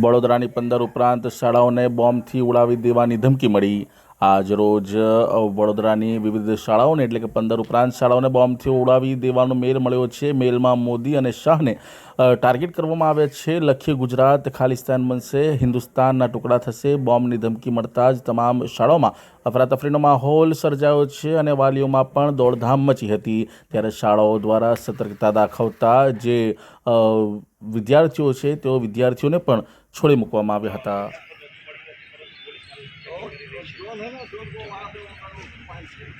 વડોદરાની પંદર ઉપરાંત શાળાઓને બોમ્બથી ઉડાવી દેવાની ધમકી મળી. આજ રોજ વડોદરાની વિવિધ શાળાઓને એટલે કે પંદર ઉપરાંત શાળાઓને બોમ્બથી ઉડાવી દેવાનો મેલ મળ્યો છે. મેલમાં મોદી અને શાહને ટાર્ગેટ કરવામાં આવ્યા છે. લખી ગુજરાત ખાલિસ્તાન બનશે, હિન્દુસ્તાનના ટુકડા થશે, બોમ્બની ધમકી મળતા જ તમામ શાળાઓમાં અફરાતફરીનો માહોલ સર્જાયો છે અને વાલીઓમાં પણ દોડધામ મચી હતી. ત્યારે શાળાઓ દ્વારા સતર્કતા દાખવતા જે વિદ્યાર્થીઓ છે, તેઓ વિદ્યાર્થીઓને પણ છોડી મૂકવામાં આવ્યા હતા. Eu não é, eu vão lá para o parceiro.